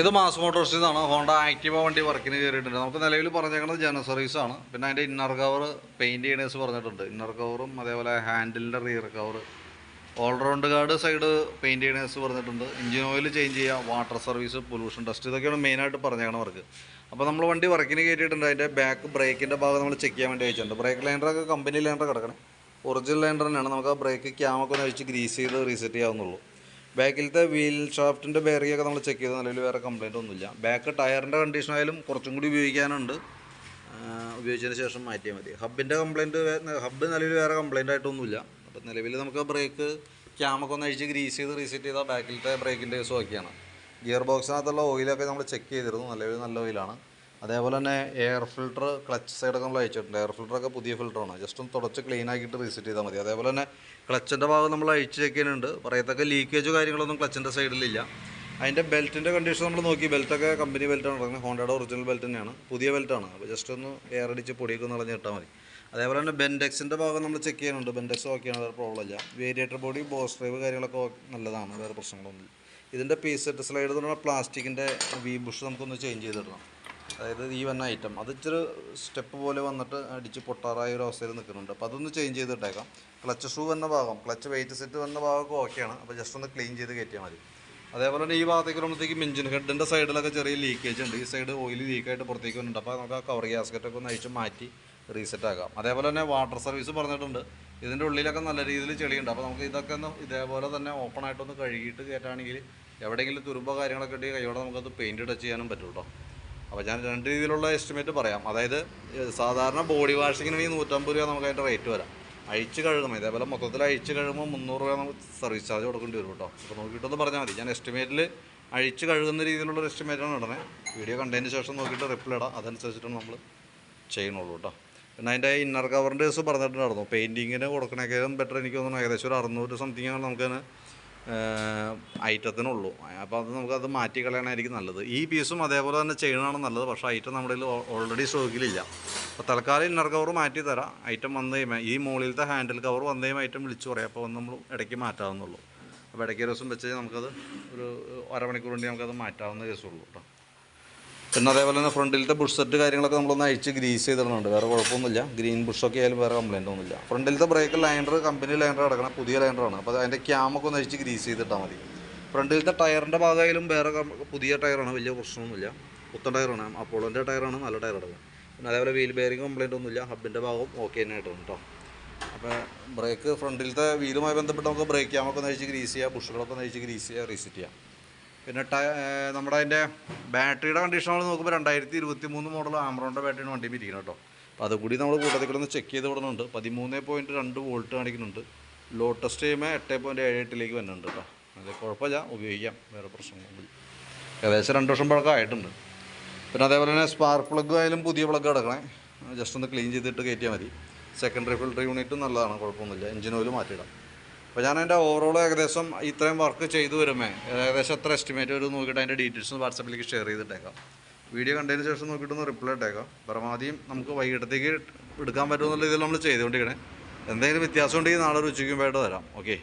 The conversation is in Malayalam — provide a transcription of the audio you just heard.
ഇത് മാസ് മോട്ടോഴ്സിൽ നിന്നാണ് ഹോണ്ട ആക്റ്റീവ വണ്ടി വർക്കിന് കയറിയിട്ടുണ്ട് നമുക്ക് നിലവിൽ പറഞ്ഞേക്കുന്നത് സർവീസ് ആണ്. പിന്നെ അതിന്റെ ഇന്നർ കവർ പെയിന്റ് ചെയ്യണേഴ്സ് പറഞ്ഞിട്ടുണ്ട്. ഇന്നർ കവറും അതേപോലെ ഹാൻഡിലിന്റെ rear cover allround guard side paint ചെയ്യണേഴ്സ് പറഞ്ഞിട്ടുണ്ട്. എഞ്ചിൻ ഓയിൽ ചേഞ്ച് ചെയ്യുക വാട്ടർ സർവീസ് പൊല്യൂഷൻ ടെസ്റ്റ് ഇതൊക്കെയാണ് മെയിനായിട്ട് പറഞ്ഞേക്കണ വർക്ക് അപ്പോൾ നമ്മൾ വണ്ടി വർക്കിന് കയറ്റിയിട്ടുണ്ട് അതിന്റെ ബാക്ക് ബ്രേക്കിന്റെ ഭാഗം നമ്മൾ ചെക്ക് ചെയ്യാൻ വേണ്ടി അയച്ചിട്ടുണ്ട് ബ്രേക്ക് ലൈൻഡറൊക്കെ കമ്പനി ലൈൻഡർ കിടക്കണം. ഒറിജിനൽ ലൈൻഡർ തന്നെയാണ്. നമുക്ക് ആ ബ്രേക്ക് ക്യാമൊക്കെ ഒന്ന് അഴിച്ച് ഗ്രീസ് ചെയ്ത് റീസെറ്റ് ചെയ്യാവുന്നുള്ളൂ. ബാക്കിലത്തെ വീൽ ഷാഫ്റ്റിന്റെ ബേറിയൊക്കെ നമ്മൾ ചെക്ക് ചെയ്ത്. നിലവിൽ വേറെ കംപ്ലൈന്റ് ഒന്നുമില്ല. ബാക്ക് ടയറിന്റെ കണ്ടീഷൻ ആയാലും കുറച്ചും കൂടി ഉപയോഗിക്കാനുണ്ട്. ഉപയോഗിച്ചതിന് ശേഷം മാറ്റിയാൽ മതി. ഹബിന്റെ കംപ്ലൈന്റ് ഹബ്ബ് നിലവിൽ വേറെ കംപ്ലൈന്റ് ആയിട്ടൊന്നുമില്ല. അപ്പോൾ നിലവിൽ നമുക്ക് ബ്രേക്ക് ക്യാമൊക്കെ ഒന്ന് അഴിച്ച് ഗ്രീസ് ചെയ്ത് റീസെറ്റ് ചെയ്താൽ ബാക്കിലത്തെ ബ്രേക്കിന്റെ കേസും ഒക്കെയാണ്. ഗിയർ ബോക്സിനകത്തുള്ള ഓയിലൊക്കെ നമ്മൾ ചെക്ക് ചെയ്തിരുന്നു. നിലവിൽ നല്ല ഓയിലാണ് അതേപോലെ തന്നെ എയർ ഫിൽട്ടർ ക്ലച്ച് സൈഡൊക്കെ നമ്മൾ അയച്ചിട്ടുണ്ട് എയർ ഫിൽട്ടറൊക്കെ പുതിയ ഫിൽറ്ററാണ് ജസ്റ്റ് ഒന്ന് തുടച്ച് ക്ലീൻ ആക്കിയിട്ട് റീസെറ്റ് ചെയ്താൽ മതി. അതേപോലെ തന്നെ ക്ലച്ചിന്റെ ഭാഗം നമ്മൾ ചെക്ക് പറയത്തൊക്കെ പറയത്തക്ക ലീക്കേജ് കാര്യങ്ങളൊന്നും ക്ലച്ചിന്റെ സൈഡിലില്ല അതിന്റെ ബെൽറ്റിന്റെ കണ്ടീഷൻ നമ്മൾ നോക്കി. ബെൽറ്റൊക്കെ കമ്പനി ബെൽറ്റാണ് ഇറങ്ങുന്നത് ഹോണ്ടയുടെ ഒറിജിനൽ ബെൽറ്റ് തന്നെയാണ്. പുതിയ ബെൽറ്റാണ് അപ്പോൾ ജസ്റ്റ് ഒന്ന് എയർ അടിച്ച് പൊടിയൊക്കെ ഒന്ന് ഇളഞ്ഞ് ഇട്ടാൽ മതി. അതേപോലെ തന്നെ ബെൻഡെക്സിന്റെ ഭാഗം നമ്മൾ ചെക്ക് ചെയ്യുന്നുണ്ട്. ബെൻഡെക്സ് ഓക്കെയാണ് വേറെ പ്രോബ്ലം ഇല്ല. വേരിയേറ്റർ ബോഡി ബോസ് ഡ്രൈവ് കാര്യങ്ങളൊക്കെ നല്ലതാണ്. വേറെ പ്രശ്നങ്ങളൊന്നും ഇതിന്റെ പീസ് സെറ്റ് സ്ലൈഡ് എന്ന് പറഞ്ഞാൽ പ്ലാസ്റ്റിക്കിന്റെ വി ബുഷ് നമുക്കൊന്ന് ചേഞ്ച് ചെയ്തിടണം. അതായത് ഈ വന്ന ഐറ്റം അത് ഇച്ചിരി സ്റ്റെപ്പ് പോലെ വന്നിട്ട് അടിച്ച് പൊട്ടാറായ ഒരു അവസ്ഥയിൽ നിൽക്കുന്നുണ്ട്. അപ്പോൾ അതൊന്ന് ചേഞ്ച് ചെയ്തിട്ടേക്കാം. ക്ലച്ച് ഷൂ വന്ന ഭാഗം ക്ലച്ച് വെയിറ്റ് സെറ്റ് വന്ന ഭാഗമൊക്കെ ഓക്കെയാണ് അപ്പോൾ ജസ്റ്റ് ഒന്ന് ക്ലീൻ ചെയ്ത് കയറ്റിയാൽ മതി. അതേപോലെ തന്നെ ഈ ഭാഗത്തേക്ക് വരുമ്പോഴത്തേക്കും മെഞ്ചിൻ ഹെഡിന്റെ സൈഡിലൊക്കെ ചെറിയ ലീക്കേജ് ഉണ്ട്. ഈ സൈഡ് ഓയിൽ ലീക്കായിട്ട് പുറത്തേക്ക് വരുന്നുണ്ട് അപ്പോൾ നമുക്ക് ആ കവർ ഗ്യാസ്കറ്റൊക്കെ ഒന്ന് അഴിച്ച് മാറ്റി റീസെറ്റ് ആക്കാം. അതേപോലെ തന്നെ വാട്ടർ സർവീസ് പറഞ്ഞിട്ടുണ്ട്. ഇതിന്റെ ഉള്ളിലൊക്കെ നല്ല രീതിയിൽ ചെളിയുണ്ട്. അപ്പോൾ നമുക്ക് ഇതൊക്കെ ഒന്ന് ഇതേപോലെ തന്നെ ഓപ്പൺ ആയിട്ടൊന്ന് കഴുകിയിട്ട് കയറ്റുകയാണെങ്കിൽ എവിടെയെങ്കിലും തുരുമ്പോ കാര്യങ്ങളൊക്കെ ഉണ്ടെങ്കിൽ കൈയോടെ നമുക്കത് പെയിന്റ് ടച്ച് ചെയ്യാനും പറ്റും കേട്ടോ അപ്പോൾ ഞാൻ രണ്ട് രീതിയിലുള്ള എസ്റ്റിമേറ്റ് പറയാം. അതായത് സാധാരണ ബോഡി വാഷിങ്ങിന് ഈ നൂറ്റമ്പത് രൂപ നമുക്ക് അതിന്റെ റേറ്റ് വരാം. അഴിച്ച് കഴുകും ഇതേപോലെ മൊത്തത്തിൽ അഴിച്ച് കഴുകുമ്പോൾ മുന്നൂറ് രൂപ നമുക്ക് സർവീസ് ചാർജ് കൊടുക്കേണ്ടി വരും കേട്ടോ. അപ്പോൾ നോക്കിയിട്ടൊന്ന് പറഞ്ഞാൽ മതി. ഞാൻ എസ്റ്റിമേറ്റിൽ അഴിച്ച് കഴുകുന്ന രീതിയിലുള്ള എസ്റ്റിമേറ്റാണ് ഇടണേ. വീഡിയോ കണ്ടതിന് ശേഷം നോക്കിയിട്ട് റിപ്ലൈ ഇടാം. അതനുസരിച്ചിട്ടാണ് നമ്മൾ ചെയ്യണുള്ളൂ കേട്ടോ. പിന്നെ അതിന്റെ ഇന്നർ കവറിന്റെ കേസ് പറഞ്ഞിട്ടുണ്ടായിരുന്നു. പെയിന്റിങ്ങിന് കൊടുക്കണേക്കാളും ബെറ്റർ എനിക്ക് തോന്നുന്നു. ഏകദേശം ഒരു അറുന്നൂറ് സംതിങ് ആണ് നമുക്കതിന് ഐറ്റത്തിനുള്ളൂ. അപ്പോൾ അത് നമുക്കത് മാറ്റി കളയണമായിരിക്കും നല്ലത്. ഈ പീസും അതേപോലെ തന്നെ ചെയ്യണമാണ് നല്ലത്. പക്ഷേ ഐറ്റം നമ്മുടെ ഓൾറെഡി സ്റ്റോക്കിലില്ല. അപ്പോൾ തൽക്കാലം ഇന്നർ കവർ മാറ്റി തരാം ഐറ്റം വന്നു കഴിയുമ്പോൾ ഈ മുകളിലത്തെ ഹാൻഡിൽ കവർ വന്നു കഴിയുമ്പോൾ ഐറ്റം വിളിച്ചു പറയാം. അപ്പോൾ നമ്മൾ ഇടയ്ക്ക് മാറ്റാവുന്നുള്ളൂ അപ്പോൾ ഇടയ്ക്ക് ദിവസം വെച്ച് നമുക്കത് ഒരു അരമണിക്കൂർ വേണ്ടി നമുക്കത് മാറ്റാവുന്ന കേസുള്ളൂ കേട്ടോ. പിന്നെ അതേപോലെ തന്നെ ഫ്രണ്ടിലത്തെ ബുഷ് സെറ്റ് കാര്യങ്ങളൊക്കെ നമ്മളൊന്ന് അഴിച്ച് ഗ്രീസ് ചെയ്തിടുന്നുണ്ട് വേറെ കുഴപ്പമൊന്നുമില്ല. ഗ്രീൻ ബുഷൊക്കെ ആയാലും വേറെ കംപ്ലൈന്റ് ഒന്നുമില്ല. ഫ്രണ്ടിലത്തെ ബ്രേക്ക് ലൈനർ കമ്പനി ലൈനർ അടക്കണം പുതിയ ലൈനറാണ് അപ്പോൾ അതിന്റെ ക്യാമൊക്കെ ഒന്ന് അഴിച്ച് ഗ്രീസ് ചെയ്തിട്ടാൽ മതി. ഫ്രണ്ടിലത്തെ ടയറിന്റെ ഭാഗമായാലും വേറെ പുതിയ ടയറാണ് വലിയ പ്രശ്നമൊന്നുമില്ല. പുത്തൻ ടയറാണ് അപ്പോളോന്റെ ടയറാണ് നല്ല ടയർ കിടക്കുന്നത് പിന്നെ അതേപോലെ വീൽ ബെയറിംഗ് കംപ്ലൈന്റ് ഒന്നുമില്ല. ഹബിന്റെ ഭാഗം ഓക്കെ തന്നെ ആയിട്ടുണ്ട് കേട്ടോ അപ്പോൾ ബ്രേക്ക് ഫ്രണ്ടിലത്തെ വീലുമായി ബന്ധപ്പെട്ട് നമുക്ക് ബ്രേക്ക് ക്യാമൊക്കെ ഒന്ന് അഴിച്ച് ഗ്രീസ് ചെയ്യുക ബുഷുകളൊക്കെ ഒന്ന് അഴിച്ച് ഗ്രീസ് ചെയ്യുക റീസെറ്റ് ചെയ്യാം. പിന്നെ നമ്മുടെ അതിന്റെ ബാറ്ററിയുടെ കണ്ടീഷൻ നമ്മൾ നോക്കുമ്പോൾ രണ്ടായിരത്തി ഇരുപത്തി മൂന്ന് മോഡൽ ആമറോണിന്റെ ബാറ്ററിയാണ് വണ്ടി ഇരിക്കുന്നത് കേട്ടോ. അപ്പോൾ അതുകൂടി നമ്മൾ കൂട്ടത്തിൽ കൂടെ ഒന്ന് ചെക്ക് ചെയ്ത് വിടുന്നുണ്ട്. പതിമൂന്ന് പോയിന്റ് രണ്ട് വോൾട്ട് കാണിക്കുന്നുണ്ട്. ലോ ടെസ്റ്റ് ചെയ്യുമ്പോൾ എട്ട് പോയിന്റ് ഏഴ് എട്ടിലേക്ക് വരുന്നുണ്ട് കേട്ടോ. അത് കുഴപ്പമില്ല ഉപയോഗിക്കാം. വേറെ പ്രശ്നങ്ങളൊന്നുമില്ല ഏകദേശം രണ്ട് വർഷം പഴക്കം ആയിട്ടുണ്ട് പിന്നെ അതേപോലെ തന്നെ സ്പാർക്ക് പ്ലഗ് ആയാലും പുതിയ പ്ലഗ് കിടക്കണേ ജസ്റ്റ് ഒന്ന് ക്ലീൻ ചെയ്തിട്ട് കയറ്റിയാൽ മതി. സെക്കൻഡറി ഫിൽട്ടർ യൂണിറ്റും നല്ലതാണ് കുഴപ്പമൊന്നുമില്ല. എഞ്ചിൻ ഓയിൽ മാറ്റിയിടാം. അപ്പോൾ ഞാൻ എന്റെ ഓവറോൾ ഏകദേശം ഇത്രയും വർക്ക് ചെയ്തു വരുമേ. ഏകദേശം എത്ര എസ്റ്റിമേറ്റ് വരും നോക്കിയിട്ട് അതിന്റെ ഡീറ്റെയിൽസ് വാട്സപ്പിലേക്ക് ഷെയർ ചെയ്തിട്ടേക്കാം. വീഡിയോ കണ്ടതിന് ശേഷം നോക്കിയിട്ടൊന്ന് റിപ്ലൈ ഇട്ടേക്കാം. പരമാവധിയും നമുക്ക് വൈകിട്ടത്തേക്ക് എടുക്കാൻ പറ്റുമെന്നുള്ള രീതിയിൽ നമ്മൾ ചെയ്തുകൊണ്ടിരിക്കണേ. എന്തെങ്കിലും വ്യത്യാസം ഉണ്ടെങ്കിൽ നാളെ ഒരു ഉച്ചയ്ക്ക് മുമ്പായിട്ട് തരാം ഓക്കെ